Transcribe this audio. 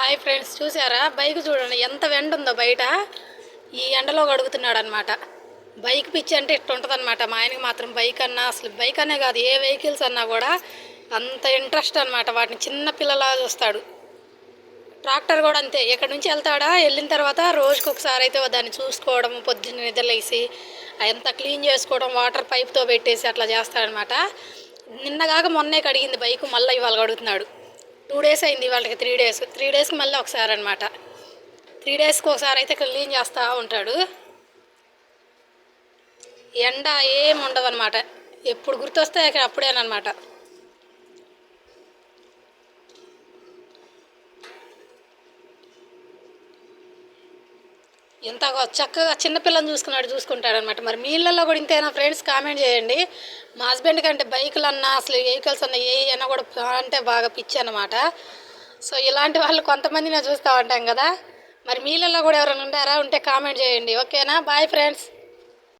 Hi friends చూసారా bike చూడండి ఎంత వెండ ఉందో బయట. ఈ ఎండలో గడుగుతున్నాడు అనమాట బైక్ పిచ్చి అంటే ఇట్లా ఉంటుంది అనమాట మా ఆయనకి మాత్రం బైక్ అన్నా అసలు బైక్ అనే కాదు ఏ వెహికల్స్ అన్నా కూడా అంత ఇంట్రెస్ట్ అనమాట వాటిని చిన్న పిల్లలా చూస్తాడు. ట్రాక్టర్ కూడా అంతే. ఎక్కడి నుంచి వెళ్తాడా? వెళ్ళిన తర్వాత రోజుకి ఒకసారి అయితే దాన్ని చూసుకోవడం పొద్దున్న నిద్రలేసి అంతా క్లీన్ చేసుకోవడం వాటర్ పైప్తో పెట్టేసి అట్లా చేస్తాడనమాట నిన్నగాక మొన్నే కడిగింది బైక్ మళ్ళీ ఇవాళ కడుగుతున్నాడు. టూ డేస్ అయింది వాళ్ళకి త్రీ డేస్. త్రీ డేస్కి మళ్ళీ ఒకసారి అనమాట త్రీ డేస్కి ఒకసారి అయితే క్లీన్ చేస్తూ ఉంటాడు. ఎండ ఏం ఉండదు అనమాట ఎప్పుడు గుర్తొస్తే అక్కడ అప్పుడేనమాట ఎంత చక్కగా చిన్నపిల్లని చూసుకున్నాడు చూసుకుంటాడనమాట. మరి మీ ఇళ్ళల్లో కూడా ఇంతేనా ఫ్రెండ్స్? కామెంట్ చేయండి. మా హస్బెండ్ కంటే బైకులు అన్నా అసలు వెహికల్స్ అన్నా ఏ అయినా కూడా అంటే బాగా పిచ్చి అనమాట. సో ఇలాంటి వాళ్ళు కొంతమంది నేను చూస్తూ ఉంటాం కదా. మరి మీ ఇళ్ళల్లో కూడా ఎవరైనా ఉండారా? ఉంటే కామెంట్ చేయండి. ఓకేనా? Bye friends.